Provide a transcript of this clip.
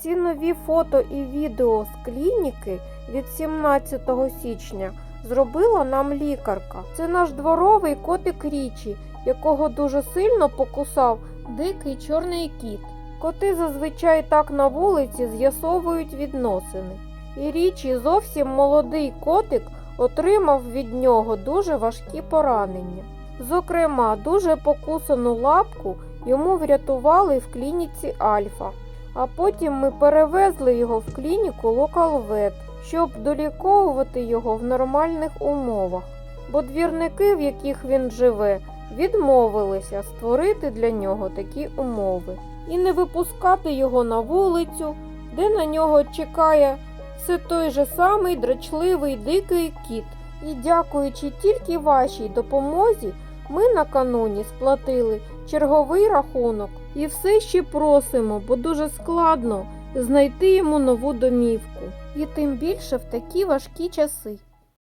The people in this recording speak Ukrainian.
Ці нові фото і відео з клініки від 17 січня зробила нам лікарка. Це наш дворовий котик Річі, якого дуже сильно покусав дикий чорний кіт. Коти зазвичай так на вулиці з'ясовують відносини. І Річі зовсім молодий котик отримав від нього дуже важкі поранення. Зокрема, дуже покусану лапку йому врятували в клініці Альфа. А потім ми перевезли його в клініку Локалвет, щоб доліковувати його в нормальних умовах. Бо двірники, в яких він живе, відмовилися створити для нього такі умови і не випускати його на вулицю, де на нього чекає все той же самий драчливий дикий кіт. І дякуючи тільки вашій допомозі, ми накануні сплатили черговий рахунок і все ще просимо, бо дуже складно знайти йому нову домівку. І тим більше в такі важкі часи.